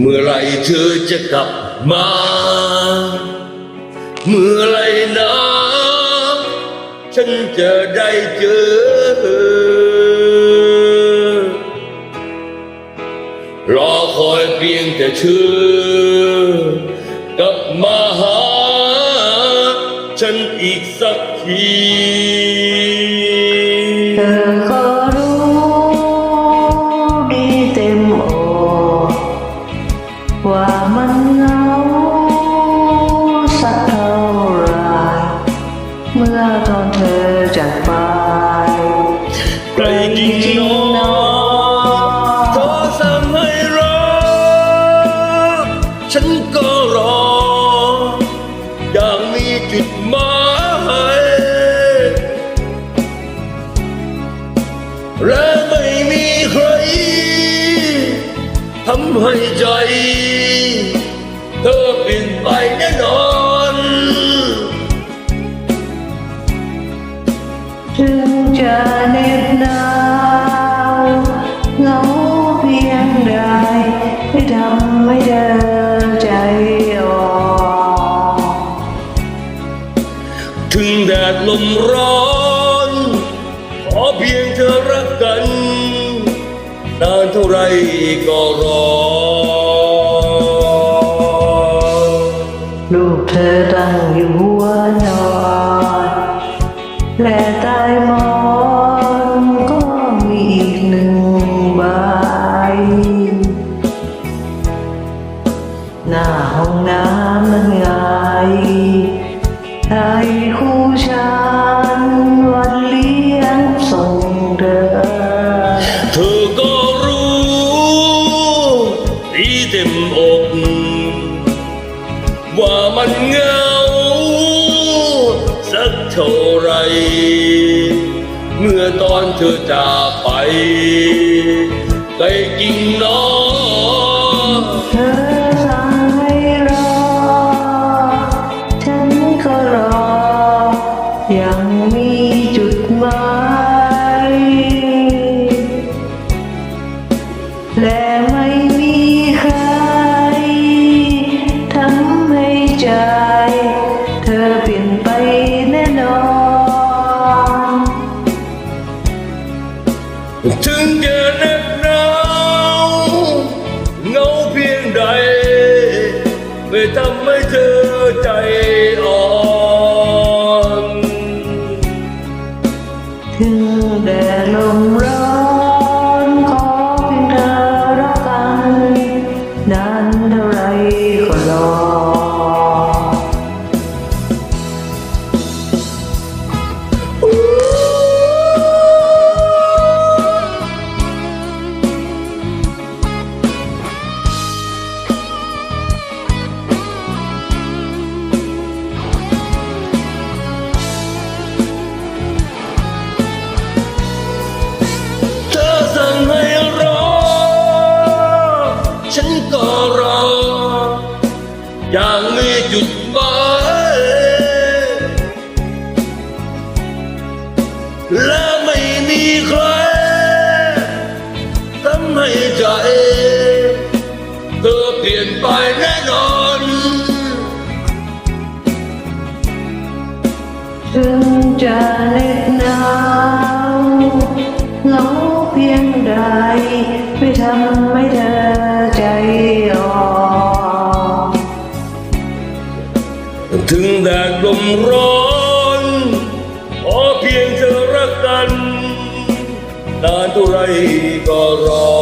เมื่อไหรเธอจะกลับมา เมื่อไหรนะ ฉันจะได้เจอรอคอยเพียงแต่เธอกลับมาหา ฉันอี ให้ใจ เธอเปลี่ยนไปแน่นอนถึงจะเหน็บหนาวเหงาเพียงใดไม่ทำให้เธอใจอ่อนถึงแดดลมร้อน ก็รอ ลูกเธอตั้งอยู่หัวนอน และใต้หมอนก็มีอีกหนึ่งใบ หน้าห้องน้ำ ท่าไร เมื่อตอนเธอจากไปไกลจริงน้อ ถึงจะเหน็บหนาวเงาเพียงใด ไม่ทำให้เธอ และไม่มีใครทำให้ใจเธอเปลี่ยนไปแน่นอนถึงจะเหน็บหนาวเหงาเพียงใดไม่ทำให้เธอใจอ่อนถึงแดดลมร้อน นานเท่าไรก็รอ